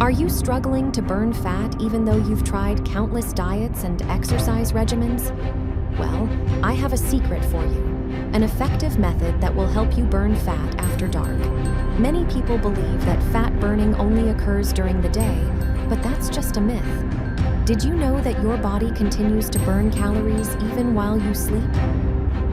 Are you struggling to burn fat even though you've tried countless diets and exercise regimens? Well, I have a secret for you an effective method that will help you burn fat after dark. Many people believe that fat burning only occurs during the day, but that's just a myth. Did you know that your body continues to burn calories even while you sleep?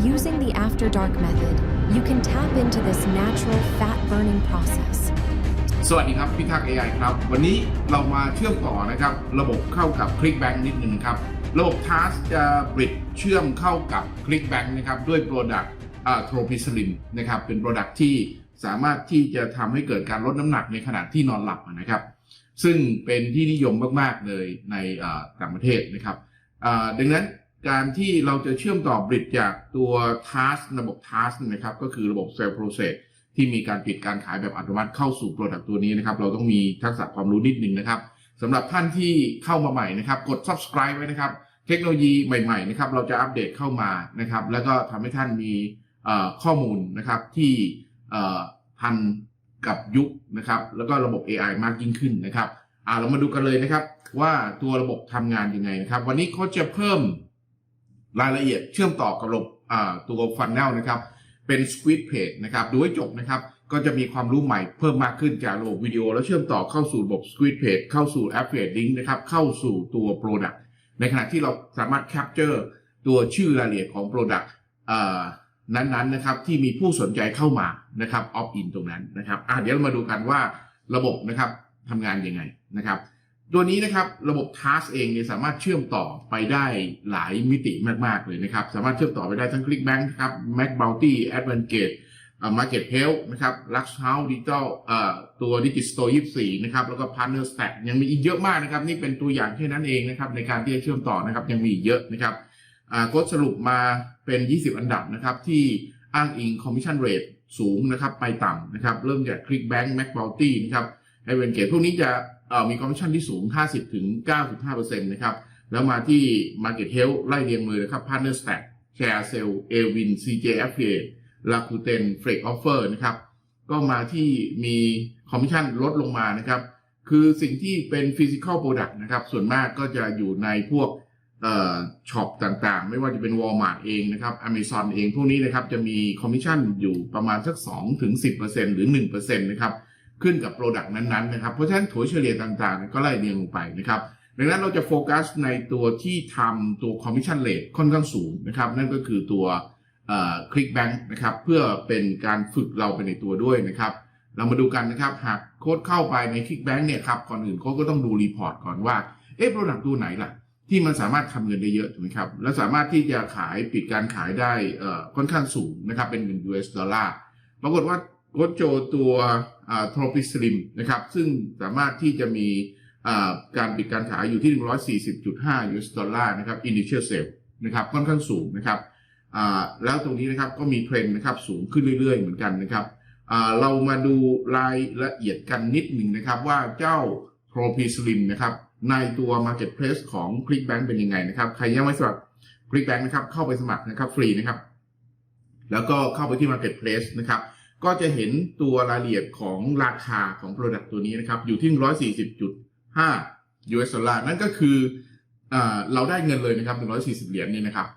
Using the after dark method, you can tap into this natural fat burning process. สวัสดีครับพิทักษ์ AI ครับ วันนี้เรามาเชื่อมต่อนะครับ ระบบเข้ากับ ClickBank นิดนึงครับ ระบบ Task จะบริดเชื่อมเข้ากับ ClickBank นะครับ ด้วย Product อ่า Tropislim นะครับ เป็น Product ที่สามารถที่จะทำให้เกิดการลดน้ำหนักในขณะที่นอนหลับนะครับ ซึ่งเป็นที่นิยมมากๆเลยในต่างประเทศนะครับอ่าดังนั้นการที่เราจะเชื่อมต่อบริดจากตัว Task ระบบ Task นะครับ ก็คือระบบ Sales Process ที่มีการปิดการขายแบบอัตโนมัติเข้าสู่โปรดักต์ตัวนี้นะครับ เราต้องมีทักษะความรู้นิดนึงนะครับสำหรับท่านที่เข้ามาใหม่นะครับ กด subscribe ไว้นะครับ เทคโนโลยีใหม่ๆนะครับ เราจะอัปเดตเข้ามานะครับ แล้วก็ทำให้ท่านมีข้อมูลนะครับที่ทันกับยุคนะครับ แล้วก็ระบบ AI มากยิ่งขึ้นนะครับอ่าเรามาดูกันเลยนะครับ ว่าตัวระบบทำงานยังไงนะครับ วันนี้เขาจะเพิ่มรายละเอียดเชื่อมต่อกับระบบตัวฟันแนลนะครับ เป็น Squid Page นะครับดูให้จบนะครับ ก็จะมีความรู้ใหม่เพิ่มมากขึ้นจากระบบวิดีโอ แล้วเชื่อมต่อเข้าสู่ระบบ Squid Page เข้าสู่ Affiliate Link นะครับ เข้าสู่ตัว Product ในขณะที่เราสามารถ Capture ตัวชื่อรายละเอียดของ Product เอ่อนั้นๆนะครับที่มีผู้สนใจเข้ามานะครับ opt in ตรงนั้นนะครับเดี๋ยวเรามาดูกันว่าระบบนะครับทำงานยังไงนะครับ ตัวนี้นะครับระบบ Task เองเนี่ยสามารถเชื่อมต่อไปได้หลายมิติมาก ๆ เลยนะครับ สามารถเชื่อมต่อไปได้ทั้ง ClickBank นะครับ Mac Bounty Advantage เอ่อ Market Health นะครับ Lux House Digital เอ่อตัว Digit Store 24 นะครับ แล้วก็ Partner Stack ยังมีอีกเยอะมากนะครับ นี่เป็นตัวอย่างแค่นั้นเองนะครับ ในการที่จะเชื่อมต่อนะครับ ยังมีอีกเยอะนะครับอ่าก็สรุปมาเป็น 20 อันดับนะครับ ที่อ้างอิง Commission Rate สูงนะครับ ไปต่ำนะครับ เริ่มจาก ClickBank Mac Bounty นะครับไอเวนเกตพวกนี้จะ มีคอมมิชชั่นที่สูง 50ถึง95%นะครับแล้วมาที่ Market Health ไล่เรียงมือนะครับ Partner Stack Share Sale Avin CJ Affiliate Rakuten Freak Offer นะครับก็มาที่มีคอมมิชชั่นลดลงมานะครับ คือสิ่งที่เป็น Physical Product นะครับส่วนมากก็จะอยู่ในพวกช็อปต่างๆ ไม่ว่าจะเป็น Walmart เองนะครับ Amazon เองพวกนี้นะครับจะมีคอมมิชชั่นอยู่ประมาณสัก2-10%หรือ 1%นะครับ ขึ้นกับโปรดักต์นั้นๆนะครับเพราะฉะนั้นถัวเฉลี่ยต่างๆ ก็ไล่เรียงลงไปนะครับดังนั้นเราจะโฟกัสในตัวที่ทำตัวคอมมิชชั่นเลทค่อนข้างสูงนะครับ นั่นก็คือตัวคลิกแบงค์นะครับเพื่อเป็นการฝึกเราไปในตัวด้วยนะครับ เรามาดูกันนะครับหากโค้ดเข้าไปในคลิกแบงค์เนี่ยครับก่อนอื่นโค้ดก็ต้องดูรีพอร์ตก่อนว่าเอ๊ะโปรดักต์ตัวไหนล่ะ ที่มันสามารถทำเงินได้เยอะถูกไหมครับ และสามารถที่จะขายปิดการขายได้ค่อนข้างสูงนะครับเป็นเงิน US ดอลลาร์ปรากฏว่า โค้ดโจตัวทรอปิสลิมนะครับ ซึ่งสามารถที่จะมีการปิดการขายอยู่ที่ 140.5 US ดอลลาร์นะครับ initial sale นะครับค่อนข้างสูงนะครับแล้วตรงนี้นะครับก็มีเทรนด์นะครับสูงขึ้นเรื่อยๆ เหมือนกันนะครับเรามาดูรายละเอียดกันนิดหนึ่งนะครับ ว่าเจ้าโทรปิสลิมนะครับในตัว Marketplace ของ ClickBank เป็นยังไงนะครับ ใครยังไม่สมัคร ClickBank นะครับเข้าไปสมัครนะครับฟรีนะครับ แล้วก็เข้าไปที่ Marketplace นะครับ ก็จะเห็นตัวรายละเอียดของราคาของ Product ตัวนี้นะครับ อยู่ที่ 140.5 US ดอลลาร์นั่นก็คืออเราได้เงินเลยนะครับ 140 เหรียญนี่นะครับ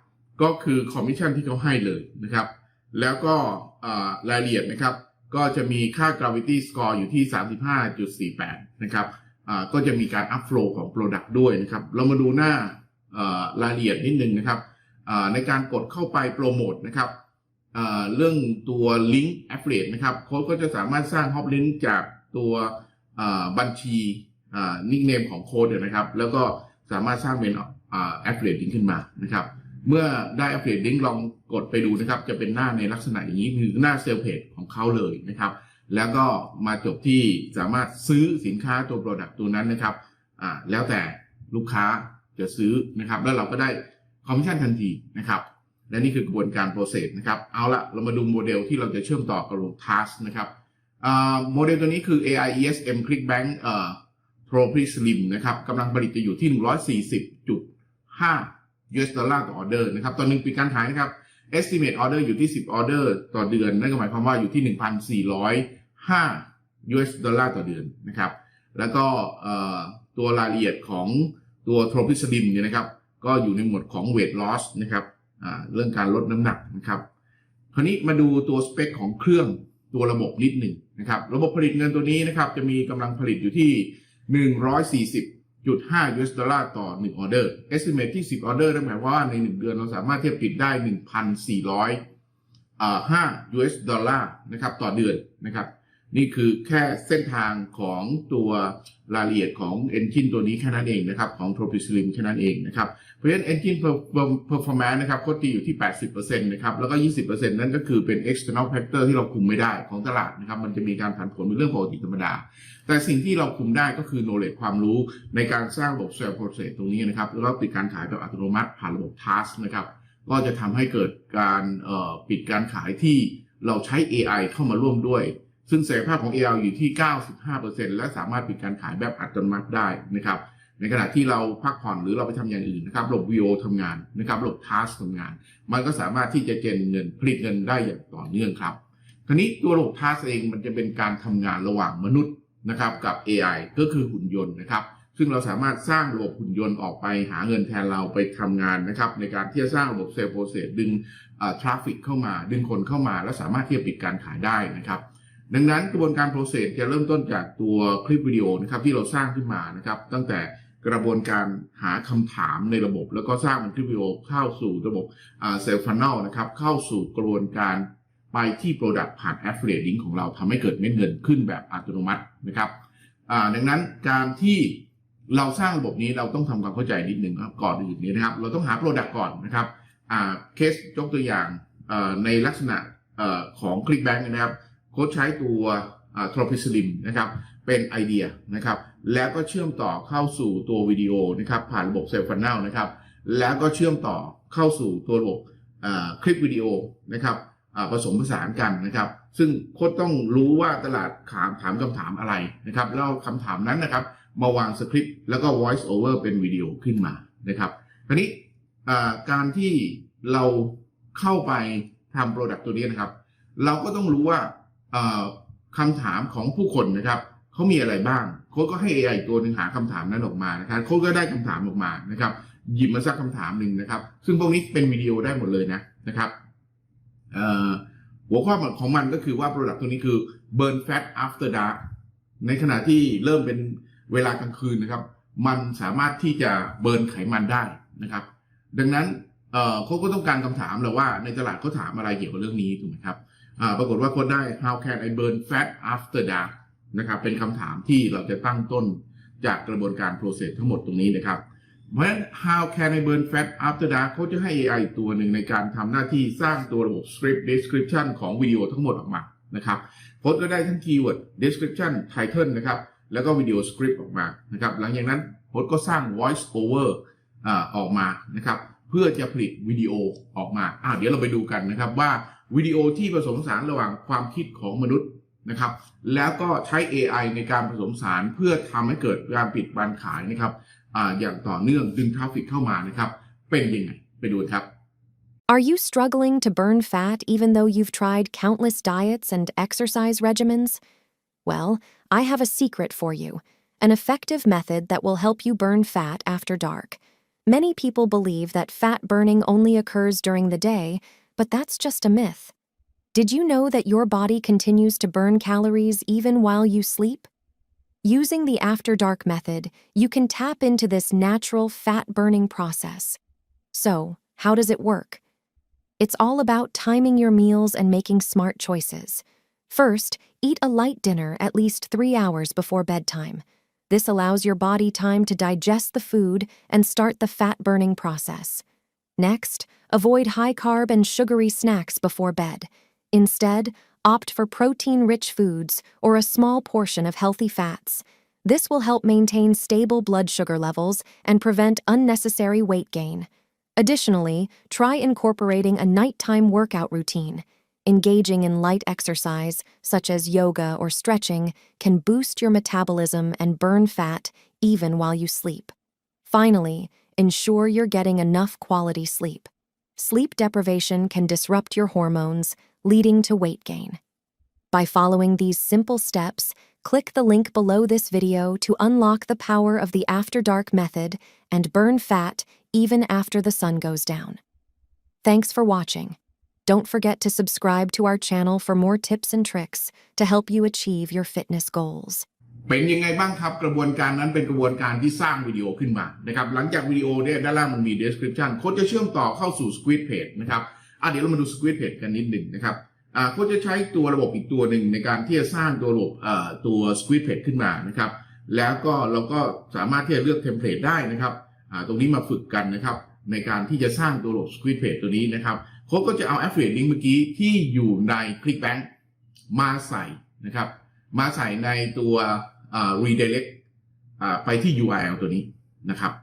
ก็คือคอมมิชชั่นที่เขาให้เลยนะครับ แล้วก็รายละเอียดนะครับ ก็จะมีค่า gravity score อยู่ที่ 35.48 นะครับก็จะมีการ upflow ของ Product ด้วยนะครับ เรามาดูหน้ารายละเอียดนิดนึงนะครับในการกดเข้าไปโปรโมทนะครับ เรื่องตัว Link Affiliate นะครับโค้ดก็จะสามารถสร้าง Hop Link จากตัวบัญชีนิกเนมของโค้ดนะครับ แล้วก็สามารถสร้างเป็นแอ่า Affiliate Link ขึ้นมานะครับ เมื่อได้ Affiliate Link ลองกดไปดูนะครับ จะเป็นหน้าในลักษณะอย่างนี้คือหน้าเซลล์เพจของเขาเลยนะครับ แล้วก็มาจบที่สามารถซื้อสินค้าตัว Product ตัวนั้นนะครับแล้วแต่ลูกค้าจะซื้อนะครับ แล้วเราก็ได้คอมมิชชั่นทันทีนะครับ และนี่คือกระบวนการ process นะครับ เอาละเรามาดูโมเดลที่เราจะเชื่อมต่อกับระบบ task นะครับโมเดลตัวนี้คือ AI ESM ClickBank Pro p r i Slim นะครับกำลังผลิตจะอยู่ที่ 140.5 US ดอลลาร์ต่อออเดอร์นะครับ ตอนหนึ่งปิดการขายนะครับ estimate order อยู่ที่ 10ออเดอร์ต่อเดือน นั่นก็หมายความว่าอยู่ที่ 1,405 US ดอลลาร์ต่อเดือนนะครับ แล้วก็ตัวรายละเอียดของตัวโทรพิสลิมเนี่ยนะครับ ก็อยู่ในหมวดของ weight loss นะครับ เรื่องการลดน้ำหนักนะครับ คราวนี้มาดูตัวสเปคของเครื่องตัวระบบนิดหนึ่งนะครับ ระบบผลิตเงินตัวนี้นะครับ จะมีกำลังผลิตอยู่ที่ 140.5 US ดอลลาร์ต่อ 1 ออเดอร์ estimate ที่ 10 ออเดอร์นั่นหมายความว่าใน 1 เดือนเราสามารถเทียบผลิตได้ 1,400 5 US ดอลลาร์นะครับต่อเดือนนะครับ นี่คือแค่เส้นทางของตัวรายละเอียดของ Engine ตัวนี้แค่นั้นเองนะครับ ของ t r o p i Slim แค่นั้นเองนะครับ เพราะฉะนั้น Engine Per- Performance นะครับก็ตีอยู่ที่ 80%นะครับ แล้วก็ 20%นั่นก็คือเป็น external factor ที่เราคุมไม่ได้ของตลาดนะครับ มันจะมีการผันผวนเป็นเรื่องปกติธรรมดา แต่สิ่งที่เราคุมได้ก็คือ knowledge ความรู้ในการสร้างระบบ sales process ตรงนี้นะครับ แล้วก็ปิดการขายแบบอัตโนมัติผ่านระบบ task นะครับ ก็จะทำให้เกิดการปิดการขายที่เราใช้ AI เข้ามาร่วมด้วย ซึ่งศักยภาพของ AI อยู่ที่ 95%และสามารถปิดการขายแบบอัตโนมัติได้นะครับ ในขณะที่เราพักผ่อนหรือเราไปทำอย่างอื่นนะครับระบบ VO ทำงานนะครับระบบ Task ทำงาน มันก็สามารถที่จะเจนเงินผลิตเงินได้อย่างต่อเนื่องครับคราวนี้ตัวระบบ Task เองมันจะเป็นการทำงานระหว่างมนุษย์นะครับกับ AI ก็คือหุ่นยนต์นะครับซึ่งเราสามารถสร้างระบบหุ่นยนต์ออกไปหาเงินแทนเราไปทำงานนะครับ ในการที่จะสร้างระบบเซลล์โปรเซสดึงทราฟฟิกเข้ามา ดึงคนเข้ามา และสามารถที่จะปิดการขายได้นะครับ ดังนั้นกระบวนการโปรเซสจะเริ่มต้นจากตัวคลิปวิดีโอนะครับที่เราสร้างขึ้นมานะครับ ตั้งแต่กระบวนการหาคำถามในระบบ แล้วก็สร้างเป็นคลิปวิดีโอเข้าสู่ระบบเซลล์ฟัน n นลนะครับเข้าสู่กระบวนการไปที่ Product ผ่าน Affiliate Link ของเราทำให้เกิดเม็ดเงินขึ้นแบบอัตโนมัตินะครับดังนั้นการที่เราสร้างระบบนี้เราต้องทำความเข้าใจนิดหนึ่งครับก่อนอื่นนี้นะครับ เราต้องหา Product ก่อนนะครับเคสยกตัวอย่างในลักษณะของ ClickBank นะครับ โค้ชใช้ตัวทรพิสลิมนะครับเป็นไอเดียนะครับแล้วก็เชื่อมต่อเข้าสู่ตัววิดีโอนะครับผ่านระบบเซลฟัน n นลนะครับแล้วก็เชื่อมต่อเข้าสู่ตัวระบบคลิปวิดีโอนะครับผสมผสานกันนะครับ ซึ่งโค้ชต้องรู้ว่าตลาดถามถามคำถามอะไรนะครับแล้วเอาคำถามนั้นนะครับมาวางสคริปต์แล้วก็ voice over เป็นวิดีโอขึ้นมานะครับคราวนี้การที่เราเข้าไปทำโปรดักต์ตัวนี้นะครับ เราก็ต้องรู้ว่า คำถามของผู้คนนะครับเขามีอะไรบ้าง โค้ดก็ให้ AI ตัวหนึ่งหาคำถามนั้นออกมานะครับโค้ดก็ได้คำถามออกมานะครับหยิบมาสักคำถามหนึ่งนะครับ ซึ่งพวกนี้เป็นวิดีโอได้หมดเลยนะนะครับหัวข้อของมันก็คือว่า Product ตัวนี้คือ burn fat after dark ในขณะที่เริ่มเป็นเวลากลางคืนนะครับ มันสามารถที่จะเบิร์นไขมันได้นะครับ ดังนั้นเขาก็ต้องการคำถามแหละว่าในตลาดเขาถามอะไรเกี่ยวกับเรื่องนี้ถูกไหมครับ ปรากฏว่าคนได้ how can I burn fat after dark นะครับ เป็นคำถามที่เราจะตั้งต้นจากกระบวนการ process ทั้งหมดตรงนี้นะครับ เพราะฉะนั้น how can I burn fat after dark เขาจะให้ AI ตัวหนึ่งในการทำหน้าที่สร้างตัวระบบ script description ของวิดีโอทั้งหมดออกมานะครับโค้ดก็ได้ทั้ง keyword description title นะครับ แล้วก็วิดีโอ script ออกมานะครับ หลังจากนั้นโค้ดก็สร้าง voice over อออกมานะครับ เพื่อจะผลิตวิดีโอออกมาอ่าเดี๋ยวเราไปดูกันนะครับว่า วิดีโอที่ผสมผสานระหว่างความคิดของมนุษย์นะครับ แล้วก็ใช้ AI ในการผสมผสานเพื่อทำให้เกิดการปิดการขายนะครับออย่างต่อเนื่องดึงทราฟิกเข้ามานะครับ เป็นยังไงไปดูครับ Are you struggling to burn fat even though you've tried countless diets and exercise regimens? Well, I have a secret for you an effective method that will help you burn fat after dark. Many people believe that fat burning only occurs during the day, but that's just a myth. Did you know that your body continues to burn calories even while you sleep? Using the after dark method, you can tap into this natural fat burning process. So, how does it work? It's all about timing your meals and making smart choices. First, eat a light dinner at least three hours before bedtime. This allows your body time to digest the food and start the fat burning process. Next, avoid high carb and sugary snacks before bed. Instead, opt for protein rich foods or a small portion of healthy fats. This will help maintain stable blood sugar levels and prevent unnecessary weight gain. Additionally, try incorporating a nighttime workout routine. Engaging in light exercise, such as yoga or stretching, can boost your metabolism and burn fat even while you sleep. Finally, ensure you're getting enough quality sleep. Sleep deprivation can disrupt your hormones, leading to weight gain. By following these simple steps, Click the link below this video to unlock the power of the After Dark method and burn fat even after the sun goes down. Thanks for watching. Don't forget to subscribe to our channel for more tips and tricks to help you achieve your fitness goals. เป็นยังไงบ้างครับกระบวนการนั้นเป็นกระบวนการที่สร้างวิดีโอขึ้นมานะครับหลังจากวิดีโอเนี่ยด้านล่างมันมี description โค้ดจะเชื่อมต่อเข้าสู่ Squid Page นะครับอะเดี๋ยวเรามาดู Squid Page กันนิดหนึ่งนะครับอ่าโค้ดจะใช้ตัวระบบอีกตัวหนึ่งในการที่จะสร้างตัวระบบเอ่อตัว Squid Page ขึ้นมานะครับแล้วก็เราก็สามารถที่จะเลือกเทมเพลตได้นะครับอ่าตรงนี้มาฝึกกันนะครับในการที่จะสร้างตัวระบบ Squid Page ตัวนี้นะครับโค้ดก็จะเอา Affiliate Link เมื่อกี้ที่อยู่ใน ClickBank มาใส่นะครับมาใส่ในตัว redirect ไปที่ URL ตัวนี้นะครับ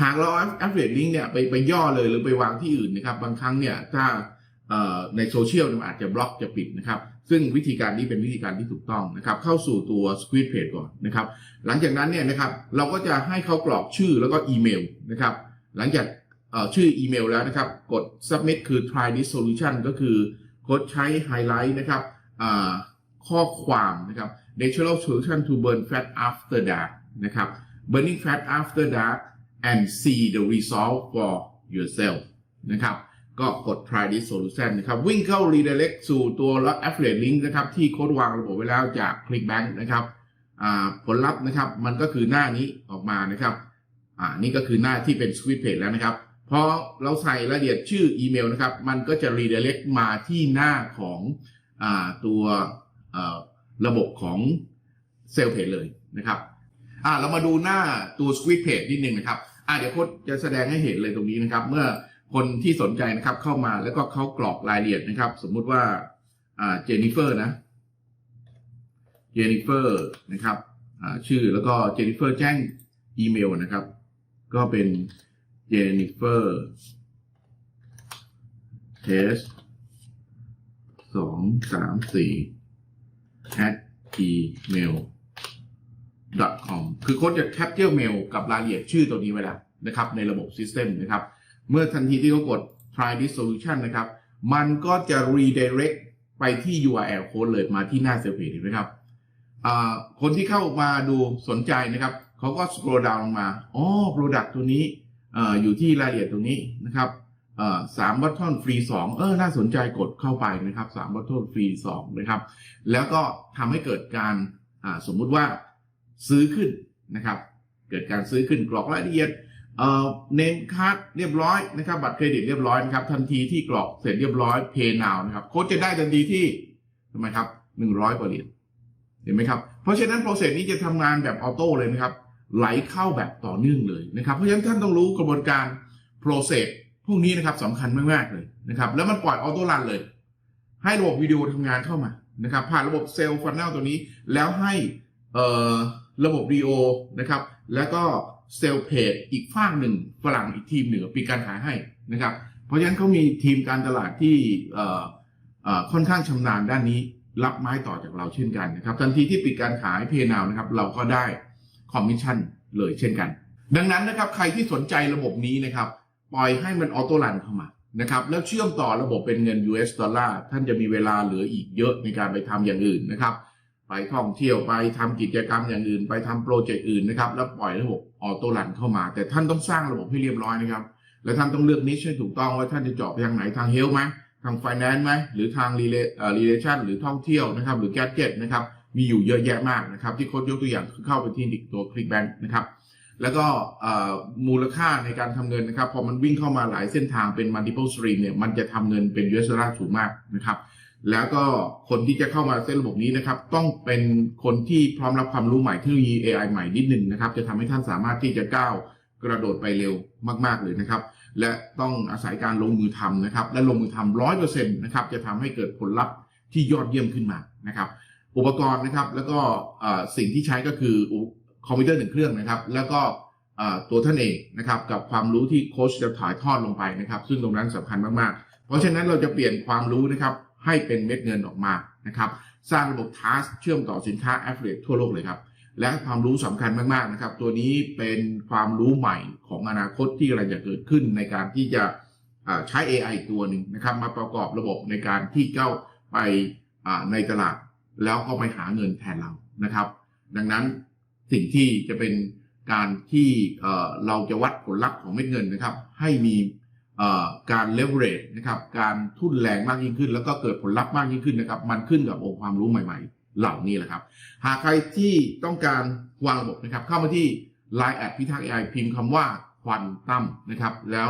หากเราเอา affiliate link เนี่ยไปไปย่อเลยหรือไปวางที่อื่นนะครับ บางครั้งเนี่ยถ้าในโซเชียลมันอาจจะบล็อกจะปิดนะครับ ซึ่งวิธีการนี้เป็นวิธีการที่ถูกต้องนะครับ เข้าสู่ตัว Squid Page ก่อนนะครับ หลังจากนั้นเนี่ยนะครับเราก็จะให้เขากรอกชื่อแล้วก็อีเมลนะครับ หลังจากชื่ออีเมลแล้วนะครับ กด submit คือ try this solution ก็คือโค้ดใช้ไฮไลท์นะครับข้อความนะครับ natural solution to burn fat after dark นะครับ burning fat after dark and see the result for yourself นะครับ ก็กด try this solution นะครับ วิ่งเข้า redirect สู่ตัวแล้ว affiliate link นะครับ ที่โค้ดวางระบบไว้แล้วจาก clickbank นะครับอ่าผลลัพธ์นะครับ มันก็คือหน้านี้ออกมานะครับอ่านี่ก็คือหน้าที่เป็น squid page แล้วนะครับพอเราใส่รายละเอียดชื่ออีเมลนะครับ มันก็จะ redirect มาที่หน้าของอ่าตัวอ่อ ระบบของเซลล์เพจเลยนะครับอ่าเรามาดูหน้าตัว Squid Page นิดนึงนะครับอ่าเดี๋ยวโค้ดจะแสดงให้เห็นเลยตรงนี้นะครับ เมื่อคนที่สนใจนะครับเข้ามาแล้วก็เขากรอกรายละเอียดนะครับ สมมุติว่าอ่าเจนนิเฟอร์นะเจนนิเฟอร์นะครับอ่าชื่อแล้วก็เจนนิเฟอร์แจ้งอีเมลนะครับ ก็เป็นเจนนิเฟอร์เทสสองสามสี่ at gmail com คือโค้ดจะ capture mail กับรายละเอียดชื่อตัวนี้ไว้แล้วนะครับ ในระบบ system นะครับ เมื่อทันทีที่เขากด try this solution นะครับ มันก็จะ redirect ไปที่ URL โค้ดเลยมาที่หน้าเซลล์เพจเห็นไหมครับคนที่เข้ามาดูสนใจนะครับ เขาก็ scroll down ลงมา อ๋อ product ตัวนี้ออยู่ที่รายละเอียดตรงนี้นะครับ สามบัตทอนฟรีสองเออน่าสนใจกดเข้าไปนะครับสามบัตทอนฟรีสองนะครับ แล้วก็ทำให้เกิดการสมมุติว่าซื้อขึ้นนะครับ เกิดการซื้อขึ้นกรอกรายละเอียดเนมคาร์ดเรียบร้อยนะครับ บัตรเครดิตเรียบร้อยนะครับ ทันทีที่กรอกเสร็จเรียบร้อย Pay Now นะครับโค้ดจะได้ทันทีที่ทำไมครับหนึ่งร้อยกว่าเหรียญเห็นไหมครับ เพราะฉะนั้นโปรเซสนี้จะทำงานแบบออโต้เลยนะครับ ไหลเข้าแบบต่อเนื่องเลยนะครับ เพราะฉะนั้นท่านต้องรู้กระบวนการโปรเซส พวกนี้นะครับสำคัญมากๆเลยนะครับ แล้วมันปล่อยออโต้รันเลย ให้ระบบวิดีโอทำงานเข้ามานะครับ ผ่านระบบเซลล์ฟันแนลตัวนี้ แล้วให้เอ่อระบบวีโอนะครับ แล้วก็เซลล์เพจอีกฝ้างหนึ่งฝรั่งอีกทีมหนึ่งปีการขายให้นะครับ เพราะฉะนั้นเขามีทีมการตลาดที่เอ่อเอ่อค่อนข้างชำนาญด้านนี้รับไม้ต่อจากเราเช่นกันนะครับ ทันทีที่ปิดการขายเพย์นาวนะครับ เราก็ได้คอมมิชชั่นเลยเช่นกัน ดังนั้นนะครับใครที่สนใจระบบนี้นะครับ ปล่อยให้มันออโต้รันเข้ามานะครับแล้วเชื่อมต่อระบบเป็นเงิน US ดอลลาร์ท่านจะมีเวลาเหลืออีกเยอะในการไปทำอย่างอื่นนะครับ ไปท่องเที่ยวไปทำกิจกรรมอย่างอื่น ไปทำโปรเจกต์อื่นนะครับแล้วปล่อยระบบออโต้รันเข้ามา แต่ท่านต้องสร้างระบบให้เรียบร้อยนะครับ และท่านต้องเลือกนิชให้ถูกต้องว่าท่านจะเจาะไปทางไหนทางเฮลไหมทาง Finance ไหมหรือทางรีเลเอ่อ relation หรือท่องเที่ยวนะครับ หรือ gadget นะครับมีอยู่เยอะแยะมากนะครับ ที่โค้ดยกตัวอย่างคือเข้าไปที่ตัว ClickBank นะครับ แล้วก็มูลค่าในการทำเงินนะครับ พอมันวิ่งเข้ามาหลายเส้นทางเป็น multiple stream เนี่ยมันจะทำเงินเป็น US ดอลลาร์สูงมากนะครับ แล้วก็คนที่จะเข้ามาเส้นระบบนี้นะครับ ต้องเป็นคนที่พร้อมรับความรู้ใหม่เทคโนโลยี AI ใหม่นิดหนึ่งนะครับ จะทำให้ท่านสามารถที่จะก้าวกระโดดไปเร็วมาก ๆ เลยนะครับ และต้องอาศัยการลงมือทำนะครับ และลงมือทำร้อยเปอร์เซ็นต์นะครับ จะทำให้เกิดผลลัพธ์ที่ยอดเยี่ยมขึ้นมานะครับ อุปกรณ์นะครับ แล้วก็สิ่งที่ใช้ก็คือ คอมพิวเตอร์หนึ่งเครื่องนะครับ แล้วก็ตัวท่านเองนะครับกับความรู้ที่โค้ชจะถ่ายทอดลงไปนะครับ ซึ่งตรงนั้นสำคัญมากๆ เพราะฉะนั้นเราจะเปลี่ยนความรู้นะครับให้เป็นเม็ดเงินออกมานะครับสร้างระบบ Task เชื่อมต่อสินค้า Affiliate ทั่วโลกเลยครับและความรู้สำคัญมากๆนะครับ ตัวนี้เป็นความรู้ใหม่ของอนาคตที่กำลังจะเกิดขึ้นในการที่จะใช้ AI อีกตัวหนึ่งนะครับ มาประกอบระบบในการที่เข้าไปในตลาด แล้วก็ไปหาเงินแทนเรานะครับ ดังนั้น สิ่งที่จะเป็นการที่เราจะวัดผลลัพธ์ของเม็ดเงินนะครับ ให้มีการเลเวอเรจนะครับการทุ่นแรงมากยิ่งขึ้น แล้วก็เกิดผลลัพธ์มากยิ่งขึ้นนะครับ มันขึ้นกับองค์ความรู้ใหม่ ๆ เหล่านี้แหละครับ หากใครที่ต้องการวางระบบนะครับ เข้ามาที่ Line แอดพิทักษ์ AI พิมพ์คำว่าควอนตั้มนะครับ แล้ว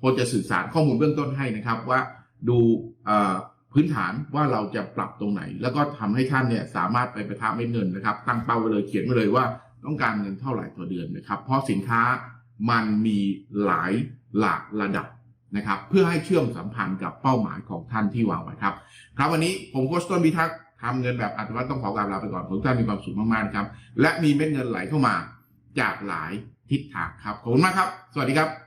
ค้ชจะสื่อสารข้อมูลเบื้องต้นให้นะครับว่าดู พื้นฐานว่าเราจะปรับตรงไหน แล้วก็ทำให้ท่านเนี่ยสามารถไปประทับเม็ดเงินนะครับ ตั้งเป้าไว้เลยเขียนไว้เลยว่าต้องการเงินเท่าไหร่ต่อเดือนนะครับ เพราะสินค้ามันมีหลายหลากระดับนะครับ เพื่อให้เชื่อมสัมพันธ์กับเป้าหมายของท่านที่วางไว้ครับ ครับวันนี้ผมโค้ชต้นพิทักษ์ทำเงินแบบอัตวัตต้องขอกราบลาไปก่อนผมท่านมีความสุขมากๆนะครับ และมีเม็ดเงินไหลเข้ามาจากหลายทิศทางครับขอบคุณมากครับ สวัสดีครับ